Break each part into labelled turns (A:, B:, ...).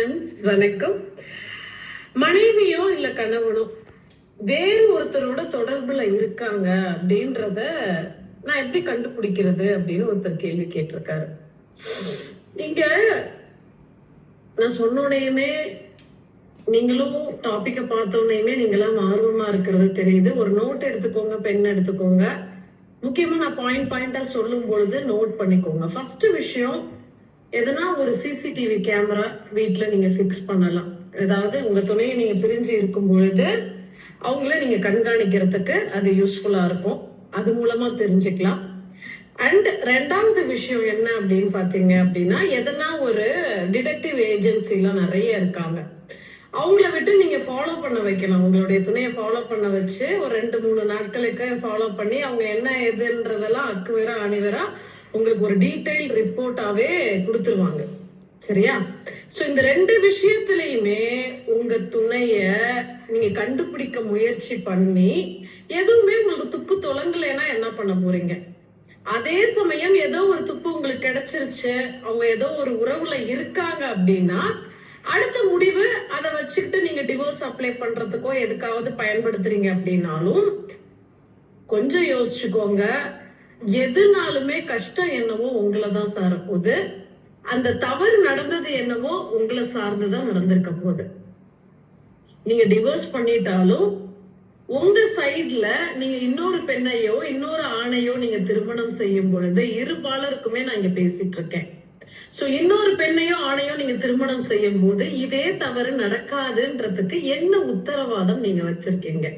A: Friends வணக்கம். மனைவியோ இல்ல கணவனோ வேறு ஒருத்தரோட தொடர்புல இருக்காங்க அப்படின்றத நான் எப்படி கண்டுபிடிக்கிறது அப்படின்னு ஒருத்தர் கேள்வி கேட்டிருக்காரு. இங்க நான் சொன்னோடையுமே நீங்களும் டாப்பிக்கை பார்த்த நீங்களாம் ஆர்வமா இருக்கிறது தெரியுது. ஒரு நோட் எடுத்துக்கோங்க பென் எடுத்துக்கோங்க. முக்கியமா நான் பாயிண்ட் பாயிண்டா சொல்லும் பொழுது நோட் பண்ணிக்கோங்க. ஃபர்ஸ்ட் விஷயம் எதனா ஒரு சிசிடிவி கேமரா வீட்டில் நீங்க ஃபிக்ஸ் பண்ணலாம். அதாவது உங்க துணையை நீங்க பிரிஞ்சு இருக்கும் பொழுது அவங்கள நீங்க கண்காணிக்கிறதுக்கு அது யூஸ்ஃபுல்லா இருக்கும். அது மூலமா தெரிஞ்சுக்கலாம். அண்ட் ரெண்டாவது விஷயம் என்ன அப்படின்னு பாத்தீங்க அப்படின்னா எதனா ஒரு டிடெக்டிவ் ஏஜென்சிலாம் நிறைய இருக்காங்க. அவங்கள விட்டு நீங்க ஃபாலோ பண்ண வைக்கலாம். உங்களுடைய துணையை ஃபாலோ பண்ண வச்சு ஒரு ரெண்டு மூணு நாட்களுக்கு ஃபாலோ பண்ணி அவங்க என்ன எதுன்றதெல்லாம் அக்குவேரா அணிவரா உங்களுக்கு ஒரு டீட்டெயில் ரிப்போர்ட்டாவே கொடுத்துருவாங்க. சரியா? ஸோ இந்த ரெண்டு விஷயத்துலையுமே உங்க துணைய நீங்க கண்டுபிடிக்க முயற்சி பண்ணி எதுவுமே உங்களுக்கு துப்பு தொலங்கலைன்னா என்ன பண்ண போறீங்க? அதே சமயம் ஏதோ ஒரு துப்பு உங்களுக்கு கிடைச்சிருச்சு அவங்க ஏதோ ஒரு உறவுல இருக்காங்க அப்படின்னா அடுத்த முடிவு அதை வச்சுக்கிட்டு நீங்க டிவோர்ஸ் அப்ளை பண்றதுக்கோ எதுக்காவது பயன்படுத்துறீங்க அப்படின்னாலும் கொஞ்சம் யோசிச்சுக்கோங்க. எதுனாலுமே கஷ்டம் என்னவோ உங்களை தான் சார போகுது அந்த தவறு நடந்தது என்னவோ உங்களை சார்ந்துதான் நடந்திருக்க போகுது. நீங்க டிவோர்ஸ் பண்ணிட்டாலும் உங்க சைட்ல நீங்க இன்னொரு பெண்ணையோ இன்னொரு ஆணையோ நீங்க திருமணம் செய்யும் பொழுது இருபாலருக்குமே நான் இங்க பேசிட்டு இருக்கேன். சோ இன்னொரு பெண்ணையோ ஆணையோ நீங்க திருமணம் செய்யும் போது இதே தவறு நடக்காதுன்றதுக்கு என்ன உத்தரவாதம் நீங்க வச்சிருக்கீங்க?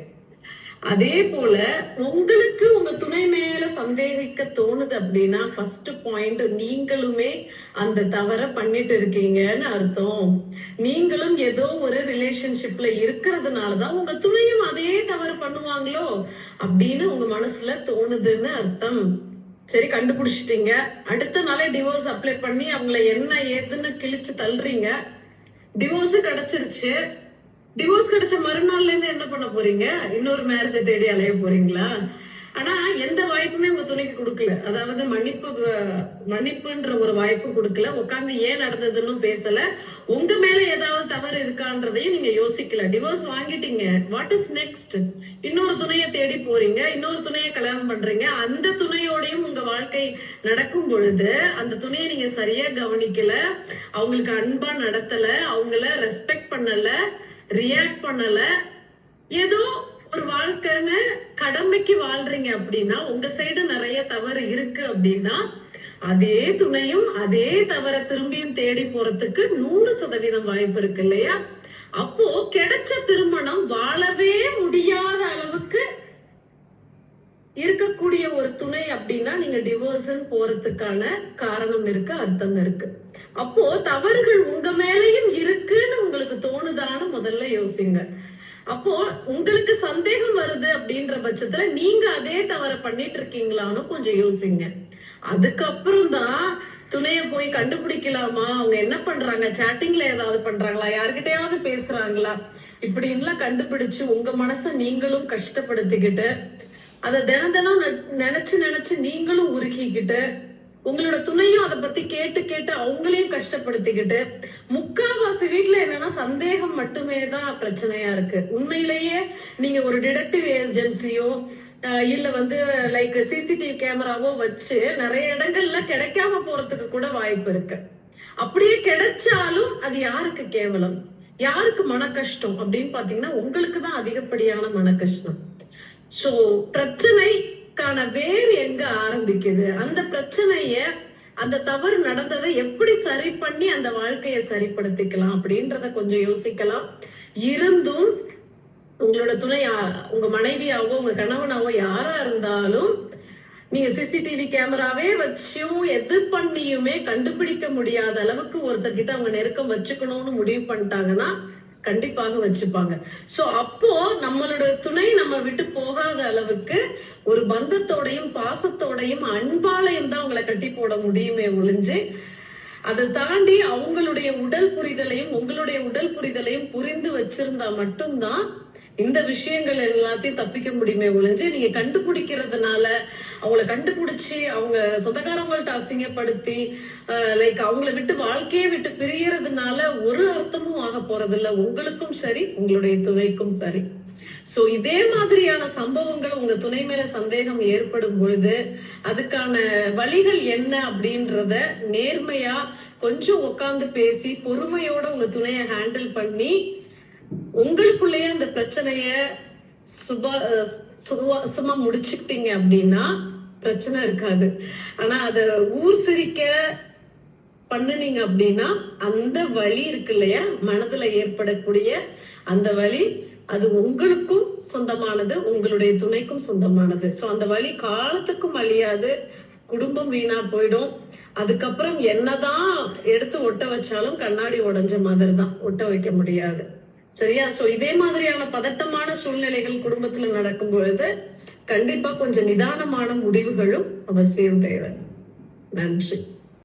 A: அதே போல உங்களுக்கு உங்க துணை மேல சந்தேகிக்க தோணுது அப்படின்னா ஃபர்ஸ்ட் பாயிண்ட் நீங்களுமே அந்த தவற பண்ணிட்டு இருக்கீங்கன்னு அர்த்தம். நீங்களும் ஏதோ ஒரு ரிலேஷன்ஷிப்ல இருக்கிறதுனாலதான் உங்க துணையும் அதே தவறு பண்ணுவாங்களோ அப்படின்னு உங்க மனசுல தோணுதுன்னு அர்த்தம். சரி கண்டுபிடிச்சிட்டீங்க. அடுத்த நாளே டிவோர்ஸ் அப்ளை பண்ணி அவங்கள என்ன ஏதுன்னு கிழிச்சு தள்ளுறீங்க. டிவோர்ஸு கிடைச்சிருச்சு. டிவோர்ஸ் கிடைச்ச மறுநாள்ல இருந்து என்ன பண்ண போறீங்க? இன்னொரு மேரேஜை தேடி அலைய போறீங்களா? ஆனா எந்த வாய்ப்புமே உங்க துணைக்கு கொடுக்கல. அதாவது மன்னிப்பு மன்னிப்புன்ற ஒரு வாய்ப்பு கொடுக்கல. உட்காந்து ஏன் நடந்ததுன்னு பேசல. உங்க மேல ஏதாவது தவறு இருக்கான்றதையும் நீங்க யோசிக்கல. டிவோர்ஸ் வாங்கிட்டீங்க. வாட் இஸ் நெக்ஸ்ட் இன்னொரு துணையை தேடி போறீங்க. இன்னொரு துணையை கல்யாணம் பண்றீங்க. அந்த துணையோடையும் உங்க வாழ்க்கை நடக்கும் பொழுது அந்த துணையை நீங்க சரியா கவனிக்கல. அவங்களுக்கு அன்பா நடத்தல. அவங்கள ரெஸ்பெக்ட் பண்ணல. ரியாக்ட் பண்ணல. ஏதோ ஒரு வாழ்க்கைன்னு கடமைக்கு வாழ்றீங்க அப்படின்னா உங்க சைடு நிறைய தவறு இருக்கு அப்படின்னா அதே துணையும் அதே தவற திரும்பியும் தேடி போறதுக்கு நூறு சதவீதம் வாய்ப்பு இருக்கு இல்லையா? அப்போ கிடைச்ச திருமணம் வாழவே முடியாத அளவுக்கு இருக்கக்கூடிய ஒரு துணை அப்படின்னா நீங்க டிவோர்ஸ்ன்னு போறதுக்கான காரணம் இருக்கு அர்த்தம் இருக்கு. அப்போ தவறுகள் உங்க மேலேயும் இருக்குன்னு உங்களுக்கு தோணுதான்னு முதல்ல யோசிங்க. அப்போ உங்களுக்கு சந்தேகம் வருது அப்படின்ற பட்சத்துல நீங்க அதே தவற பண்ணிட்டு இருக்கீங்களான்னு கொஞ்சம் யோசிங்க. அதுக்கப்புறம் தான் துணைய போய் கண்டுபிடிக்கலாமா? அவங்க என்ன பண்றாங்க? சேட்டிங்ல ஏதாவது பண்றாங்களா? யாருக்கிட்டையாவது பேசுறாங்களா? இப்படின்லாம் கண்டுபிடிச்சு உங்க மனசை நீங்களும் கஷ்டப்படுத்திக்கிட்டு அதை தினம் தினம் நினைச்சு நினைச்சு நீங்களும் உருகிக்கிட்டு உங்களோட துணையும் அதை பத்தி கேட்டு கேட்டு அவங்களையும் கஷ்டப்படுத்திக்கிட்டு முக்காவாசி வீட்டுல என்னன்னா சந்தேகம் மட்டுமே தான் பிரச்சனையா இருக்கு. உண்மையிலேயே நீங்க ஒரு டிடெக்டிவ் ஏஜென்சியோ இல்ல வந்து லைக் சிசிடிவி கேமராவோ வச்சு நிறைய இடங்கள்ல கிடைக்காம போறதுக்கு கூட வாய்ப்பு இருக்கு. அப்படியே கிடைச்சாலும் அது யாருக்கு கேவலம்? யாருக்கு மன கஷ்டம் அப்படின்னு பாத்தீங்கன்னா உங்களுக்கு தான் அதிகப்படியான மன கஷ்டம் சோ பிரச்சனைக்கான வேர் எங்க ஆரம்பிக்குது? அந்த பிரச்சனைய அந்த தவறு நடந்ததை எப்படி சரி பண்ணி அந்த வாழ்க்கையை சரிப்படுத்திக்கலாம் அப்படின்றத கொஞ்சம் யோசிக்கலாம். இருந்தும் உங்களோட துணை உங்க மனைவியாவோ உங்க கணவனாவோ யாரா இருந்தாலும் நீங்க சிசிடிவி கேமராவே வச்சும் எது பண்ணியுமே கண்டுபிடிக்க முடியாத அளவுக்கு ஒருத்தர்கிட்ட அவங்க நெருக்கம் வச்சுக்கணும்னு முடிவு பண்ணிட்டாங்கன்னா கண்டிப்பாக வச்சுப்பாங்க. சோ அப்போ நம்மளோட துணை நம்ம விட்டு போகாத அளவுக்கு ஒரு பந்தத்தோடையும் பாசத்தோடையும் அன்பாலையும் தான் உங்களை கட்டி போட முடியுமே ஒழிஞ்சு அதை தாண்டி அவங்களுடைய உடல் புரிதலையும் உங்களுடைய உடல் புரிதலையும் புரிந்து வச்சிருந்தா மட்டும்தான் இந்த விஷயங்கள் எல்லாத்தையும் தப்பிக்க முடியுமே ஒழிஞ்சு நீங்க கண்டுபிடிக்கிறதுனால அவங்கள கண்டுபிடிச்சி அவங்க சொந்தக்காரங்கள்ட்ட அசிங்கப்படுத்தி லைக் அவங்கள விட்டு வாழ்க்கையை விட்டு பிரியறதுனால ஒரு அர்த்தமும் ஆக போறதில்ல. உங்களுக்கும் சரி உங்களுடைய துணைக்கும் சரி. சோ இதே மாதிரியான சம்பவங்கள் உங்க துணை மேல சந்தேகம் ஏற்படும் பொழுது அதுக்கான வழிகள் என்ன அப்படின்றத நேர்மையா கொஞ்சம் உட்கார்ந்து பேசி பொறுமையோட உங்க துணையை ஹேண்டில் பண்ணி உங்களுக்குள்ளேயே அந்த பிரச்சனைய சுப சுவாசமா முடிச்சுக்கிட்டீங்க அப்படின்னா பிரச்சனை இருக்காது. ஆனா அத ஊர் சிரிக்க பண்ணுனீங்க அப்படின்னா அந்த வழி இருக்கு இல்லையா? மனதுல ஏற்படக்கூடிய அந்த வழி அது உங்களுக்கும் சொந்தமானது உங்களுடைய துணைக்கும் சொந்தமானது. ஸோ அந்த வழி காலத்துக்கும் அழியாது குடும்பம் வீணா போயிடும். அதுக்கப்புறம் என்னதான் எடுத்து ஒட்ட வச்சாலும் கண்ணாடி உடஞ்ச மாதிரி தான் ஒட்ட வைக்க முடியாது. சரியா? ஸோ இதே மாதிரியான பதட்டமான சூழ்நிலைகள் குடும்பத்துல நடக்கும் பொழுது கண்டிப்பா கொஞ்சம் நிதானமான முடிவுகளும் அவசியம் தேவை. நன்றி.